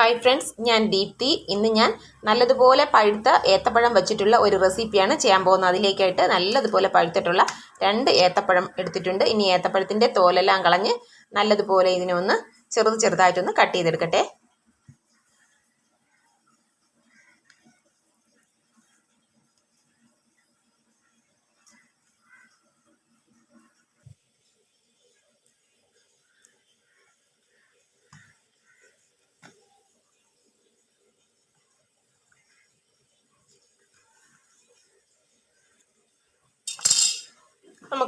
Hi friends ഞാൻ ദീപ്തി. ഇന്ന് ഞാൻ നല്ലതുപോലെ പഴുത്ത ഏത്തപ്പഴം വെച്ചിട്ടുള്ള ഒരു റെസിപ്പിയാണ് ചെയ്യാൻ പോകുന്നത്. അതിലേക്കായിട്ട് നല്ലതുപോലെ പഴുത്തിട്ടുള്ള രണ്ട് ഏത്തപ്പഴം എടുത്തിട്ടുണ്ട്. ഇനി ഏത്തപ്പഴത്തിന്റെ തോലെല്ലാം കളഞ്ഞ് നല്ലതുപോലെ ഇതിനെ ഒന്ന് ചെറുത് ചെറുതായിട്ടൊന്ന് കട്ട് ചെയ്തെടുക്കട്ടെ.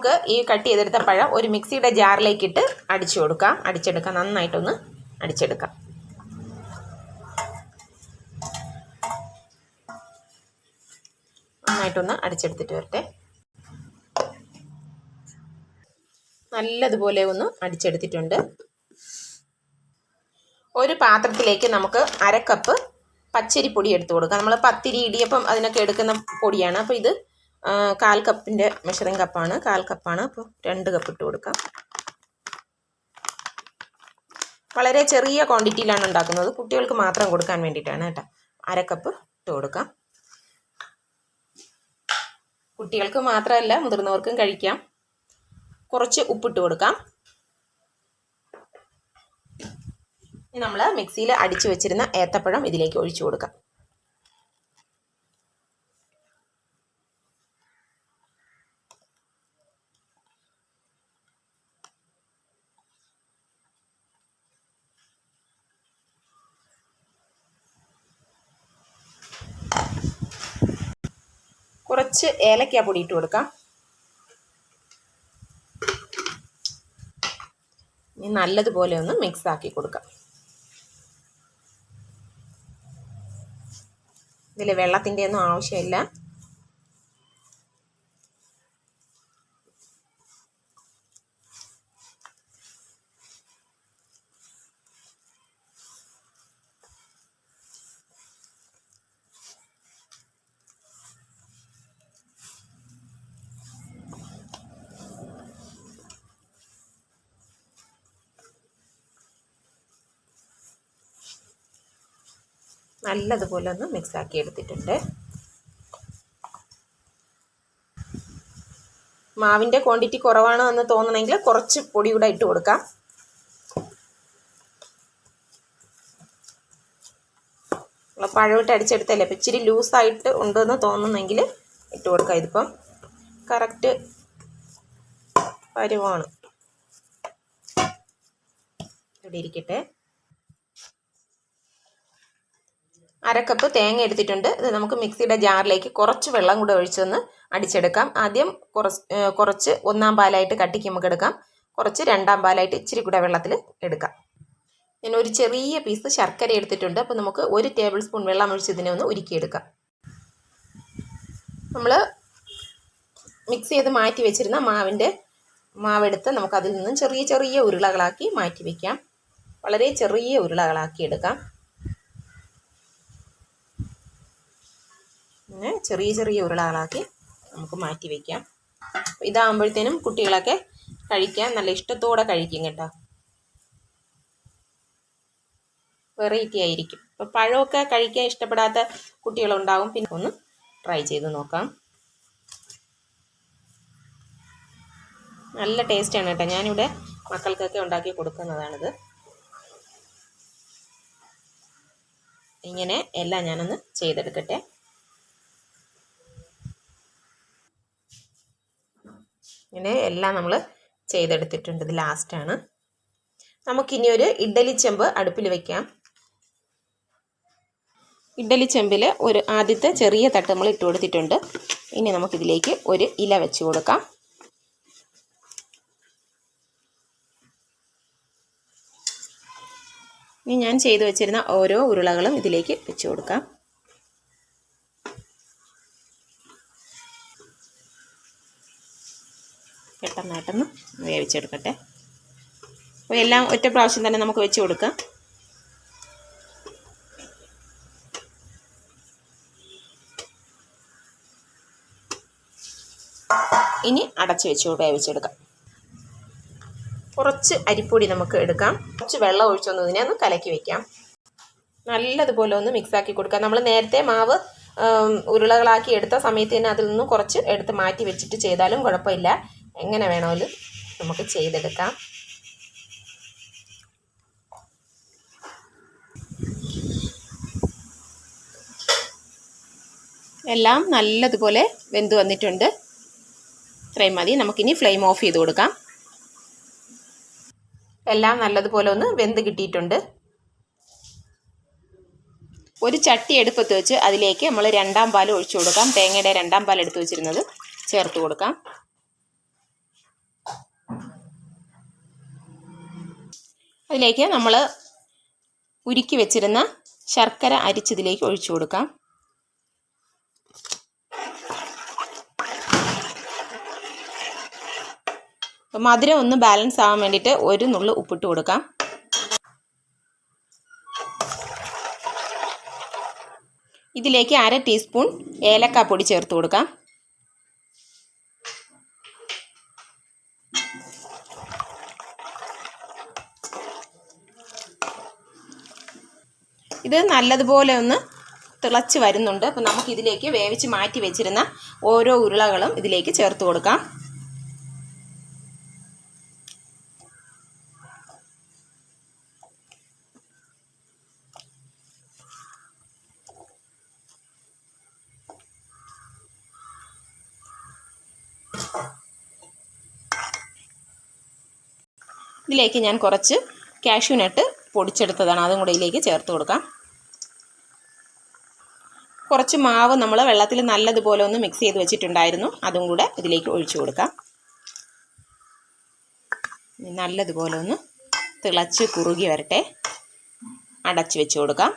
നമുക്ക് ഈ കട്ട് ചെയ്തെടുത്ത പഴം ഒരു മിക്സിയുടെ ജാറിലേക്ക് ഇട്ട് അടിച്ചു കൊടുക്കാം. അടിച്ചെടുക്കാം. നന്നായിട്ടൊന്ന് അടിച്ചെടുക്കാം. നന്നായിട്ടൊന്ന് അടിച്ചെടുത്തിട്ട് വരട്ടെ. നല്ലതുപോലെ ഒന്ന് അടിച്ചെടുത്തിട്ടുണ്ട്. ഒരു പാത്രത്തിലേക്ക് നമുക്ക് അരക്കപ്പ് പച്ചരിപ്പൊടി എടുത്തു കൊടുക്കാം. നമ്മൾ പത്തിരി ഇടിയപ്പം അതിനൊക്കെ എടുക്കുന്ന പൊടിയാണ്. അപ്പോൾ ഇത് കാൽ കപ്പിന്റെ മെഷറിംഗ് കപ്പാണ് കാൽ കപ്പാണ് അപ്പോൾ രണ്ട് കപ്പ് ഇട്ട് കൊടുക്കാം. വളരെ ചെറിയ ക്വാണ്ടിറ്റിയിലാണ് ഉണ്ടാക്കുന്നത്. കുട്ടികൾക്ക് മാത്രം കൊടുക്കാൻ വേണ്ടിയിട്ടാണ് കേട്ടോ. അരക്കപ്പ് കപ്പ് ഇട്ട് കൊടുക്കാം. കുട്ടികൾക്ക് മാത്രമല്ല മുതിർന്നവർക്കും കഴിക്കാം. കുറച്ച് ഉപ്പിട്ട് കൊടുക്കാം. നമ്മൾ മിക്സിയിൽ അടിച്ചു വെച്ചിരുന്ന ഏത്തപ്പഴം ഇതിലേക്ക് ഒഴിച്ചു കൊടുക്കാം. കുറച്ച് ഏലക്ക പൊടി ഇട്ട് കൊടുക്കാം. ഇനി നല്ലതുപോലെ ഒന്ന് മിക്സ് ആക്കി കൊടുക്കാം. ഇതിൽ വെള്ളത്തിന്റെ ഒന്നും ആവശ്യമില്ല. നല്ലതുപോലെ ഒന്ന് മിക്സാക്കി എടുത്തിട്ടുണ്ട്. മാവിന്റെ ക്വാണ്ടിറ്റി കുറവാണ് എന്ന് തോന്നണമെങ്കിൽ കുറച്ച് പൊടി കൂടെ ഇട്ട് കൊടുക്കാം. പഴവിട്ട് അടിച്ചെടുത്തല്ലേ? അപ്പം ഇച്ചിരി ലൂസായിട്ട് ഉണ്ടെന്ന് തോന്നുന്നെങ്കിൽ ഇട്ട് കൊടുക്കാം. ഇതിപ്പം കറക്റ്റ് പരുവാണ്. ഇവിടെ ഇരിക്കട്ടെ. അരക്കപ്പ് തേങ്ങ എടുത്തിട്ടുണ്ട്. ഇത് നമുക്ക് മിക്സിയുടെ ജാറിലേക്ക് കുറച്ച് വെള്ളം കൂടെ ഒഴിച്ചൊന്ന് അടിച്ചെടുക്കാം. ആദ്യം കുറച്ച് കുറച്ച് ഒന്നാം പാലായിട്ട് കട്ടിക്ക് നമുക്ക് എടുക്കാം. കുറച്ച് രണ്ടാം പാലായിട്ട് ഇച്ചിരി കൂടെ വെള്ളത്തിൽ എടുക്കാം. ഞാൻ ഒരു ചെറിയ പീസ് ശർക്കര എടുത്തിട്ടുണ്ട്. അപ്പോൾ നമുക്ക് ഒരു ടേബിൾ സ്പൂൺ വെള്ളം ഒഴിച്ച് ഇതിനെ ഒന്ന് ഉരുക്കിയെടുക്കാം. നമ്മൾ മിക്സ് ചെയ്ത് മാറ്റി വെച്ചിരുന്ന മാവിന്റെ മാവെടുത്ത് നമുക്ക് അതിൽ നിന്നും ചെറിയ ചെറിയ ഉരുളകളാക്കി മാറ്റി വയ്ക്കാം വളരെ ചെറിയ ഉരുളകളാക്കി എടുക്കാം. ഇങ്ങനെ ചെറിയ ചെറിയ ഉരുളകളാക്കി നമുക്ക് മാറ്റി വയ്ക്കാം ഇതാകുമ്പോഴത്തേനും കുട്ടികളൊക്കെ കഴിക്കാൻ നല്ല ഇഷ്ടത്തോടെ കഴിക്കും കേട്ടോ. വെറൈറ്റി ആയിരിക്കും. അപ്പോൾ പഴമൊക്കെ കഴിക്കാൻ ഇഷ്ടപ്പെടാത്ത കുട്ടികളുണ്ടാവും. പിന്നെ ഒന്ന് ട്രൈ ചെയ്ത് നോക്കാം. നല്ല ടേസ്റ്റാണ് കേട്ടോ. ഞാനിവിടെ മക്കൾക്കൊക്കെ ഉണ്ടാക്കി കൊടുക്കുന്നതാണിത്. ഇങ്ങനെ എല്ലാം ഞാനൊന്ന് ചെയ്തെടുക്കട്ടെ. ഇങ്ങനെ എല്ലാം നമ്മൾ ചെയ്തെടുത്തിട്ടുണ്ട്. ഇത് ലാസ്റ്റാണ് നമുക്കിനി ഒരു ഇഡ്ഡലി ചെമ്പ് അടുപ്പിൽ വയ്ക്കാം ഇഡ്ഡലി ചെമ്പിൽ ഒരു ആദ്യത്തെ ചെറിയ തട്ട് നമ്മൾ ഇട്ട് കൊടുത്തിട്ടുണ്ട്. ഇനി നമുക്കിതിലേക്ക് ഒരു ഇല വെച്ച് കൊടുക്കാം. ഇനി ഞാൻ ചെയ്തു വെച്ചിരുന്ന ഓരോ ഉരുളകളും ഇതിലേക്ക് വെച്ച് കൊടുക്കാം. വേവിച്ചെടുക്കട്ടെ അപ്പോൾ എല്ലാം ഒറ്റ പ്രാവശ്യം തന്നെ നമുക്ക് വെച്ച് കൊടുക്കാം. ഇനി അടച്ച് വെച്ച് വേവിച്ചെടുക്കാം കുറച്ച് അരിപ്പൊടി നമുക്ക് എടുക്കാം. കുറച്ച് വെള്ളം ഒഴിച്ചൊന്ന് ഇതിനെ ഒന്ന് കലക്കി വെക്കാം. നല്ലതുപോലെ ഒന്ന് മിക്സാക്കി കൊടുക്കാം. നമ്മൾ നേരത്തെ മാവ് ഉരുളകളാക്കി എടുത്ത സമയത്ത് തന്നെ അതിൽ നിന്ന് കുറച്ച് എടുത്ത് മാറ്റി വെച്ചിട്ട് ചെയ്താലും കുഴപ്പമില്ല. എങ്ങനെ വേണമെങ്കിലും നമുക്ക് ചെയ്തെടുക്കാം. എല്ലാം നല്ലതുപോലെ വെന്ത് വന്നിട്ടുണ്ട്. ഇത്രയും മതി. നമുക്കിനി ഫ്ലെയിം ഓഫ് ചെയ്ത് കൊടുക്കാം. എല്ലാം നല്ലതുപോലെ ഒന്ന് വെന്ത് കിട്ടിയിട്ടുണ്ട്. ഒരു ചട്ടി എടുപ്പത്ത് വെച്ച് അതിലേക്ക് നമ്മൾ രണ്ടാം പാൽ ഒഴിച്ചു കൊടുക്കാം. തേങ്ങയുടെ രണ്ടാം പാൽ എടുത്ത് വെച്ചിരുന്നത് ചേർത്ത് കൊടുക്കാം. അതിലേക്ക് നമ്മൾ ഉരുക്കി വെച്ചിരുന്ന ശർക്കര അരിച്ചതിലേക്ക് ഒഴിച്ചു കൊടുക്കാം. മധുരം ഒന്ന് ബാലൻസ് ആവാൻ വേണ്ടിയിട്ട് ഒരു നുള്ളു ഉപ്പിട്ട് കൊടുക്കാം. ഇതിലേക്ക് അര ടീസ്പൂൺ ഏലക്കാപ്പൊടി ചേർത്ത് കൊടുക്കാം. ഇത് നല്ലതുപോലെ ഒന്ന് തിളച്ച് വരുന്നുണ്ട്. അപ്പം നമുക്ക് ഇതിലേക്ക് വേവിച്ച് മാറ്റി വെച്ചിരുന്ന ഓരോ ഉരുളകളും ഇതിലേക്ക് ചേർത്ത് കൊടുക്കാം. ഇതിലേക്ക് ഞാൻ കുറച്ച് കാഷ്യൂ നട്ട് പൊടിച്ചെടുത്തതാണ്. അതും കൂടെ ഇതിലേക്ക് ചേർത്ത് കൊടുക്കാം. കുറച്ച് മാവ് നമ്മൾ വെള്ളത്തിൽ നല്ലതുപോലെ ഒന്ന് മിക്സ് ചെയ്ത് വെച്ചിട്ടുണ്ടായിരുന്നു. അതും കൂടെ ഇതിലേക്ക് ഒഴിച്ചു കൊടുക്കാം. നല്ലതുപോലെ ഒന്ന് തിളച്ച് കുറുകി വരട്ടെ. അടച്ചു വെച്ച് കൊടുക്കാം.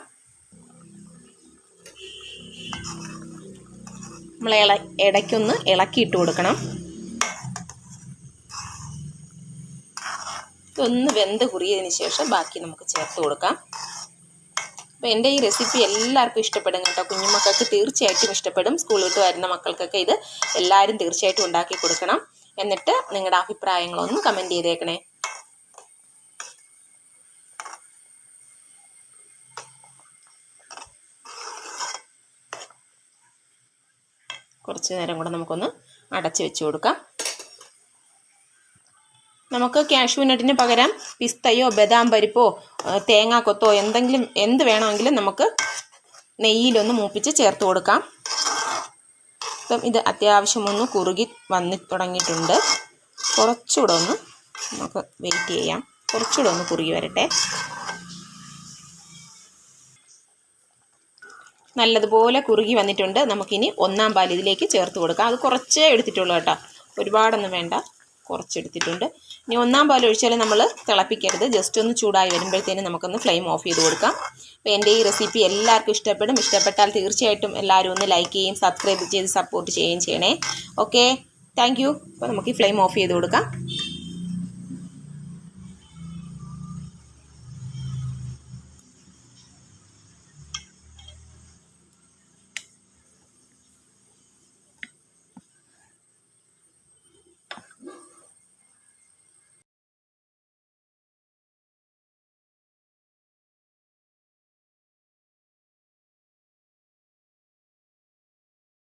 നമ്മൾ ഇള ഇടയ്ക്കൊന്ന് ഇളക്കിയിട്ട് കൊടുക്കണം. ഇതൊന്ന് വെന്ത് കുറിയതിന് ശേഷം ബാക്കി നമുക്ക് ചേർത്ത് കൊടുക്കാം. അപ്പോൾ എന്റെ ഈ റെസിപ്പി എല്ലാവർക്കും ഇഷ്ടപ്പെടും കേട്ടോ. കുഞ്ഞുമക്കൾക്ക് തീർച്ചയായിട്ടും ഇഷ്ടപ്പെടും. സ്കൂളിൽ വിട്ട് വരുന്ന മക്കൾക്കൊക്കെ ഇത് എല്ലാവരും തീർച്ചയായിട്ടും ഉണ്ടാക്കി കൊടുക്കണം. എന്നിട്ട് നിങ്ങളുടെ അഭിപ്രായങ്ങളൊന്ന് കമന്റ് ചെയ്തേക്കണേ. കുറച്ച് നേരം കൂടെ നമുക്കൊന്ന് അടച്ച് വെച്ച് കൊടുക്കാം. നമുക്ക് കാഷ്യൂനട്ടിന് പകരം പിസ്തയോ ബദാം പരിപ്പോ തേങ്ങാക്കൊത്തോ എന്തെങ്കിലും എന്ത് വേണമെങ്കിലും നമുക്ക് നെയ്യിലൊന്ന് മൂപ്പിച്ച് ചേർത്ത് കൊടുക്കാം. ഇപ്പം ഇത് അത്യാവശ്യം ഒന്ന് കുറുകി വന്നി തുടങ്ങിയിട്ടുണ്ട്. കുറച്ചുകൂടെ ഒന്ന് നമുക്ക് വെയിറ്റ് ചെയ്യാം. കുറച്ചുകൂടെ ഒന്ന് കുറുകി വരട്ടെ. നല്ലതുപോലെ കുറുകി വന്നിട്ടുണ്ട്. നമുക്കിനി ഒന്നാം പാൽ ഇതിലേക്ക് ചേർത്ത് കൊടുക്കാം. അത് കുറച്ചേ എടുത്തിട്ടുള്ളൂ കേട്ടോ. ഒരുപാടൊന്നും വേണ്ട. കുറച്ചെടുത്തിട്ടുണ്ട്. ഇനി ഒന്നാം പാൽ ഒഴിച്ചാൽ നമ്മൾ തിളപ്പിക്കരുത്. ജസ്റ്റ് ഒന്ന് ചൂടായി വരുമ്പോഴത്തേനും നമുക്കൊന്ന് ഫ്ലെയിം ഓഫ് ചെയ്ത് കൊടുക്കാം. അപ്പോൾ എന്റെ ഈ റെസിപ്പി എല്ലാവർക്കും ഇഷ്ടപ്പെടും. ഇഷ്ടപ്പെട്ടാൽ തീർച്ചയായിട്ടും എല്ലാവരും ഒന്ന് ലൈക്ക് ചെയ്യും സബ്സ്ക്രൈബ് ചെയ്ത് സപ്പോർട്ട് ചെയ്യുകയും ചെയ്യണേ. ഓക്കെ താങ്ക് യു അപ്പോൾ നമുക്ക് ഈ ഫ്ലെയിം ഓഫ് ചെയ്ത് കൊടുക്കാം.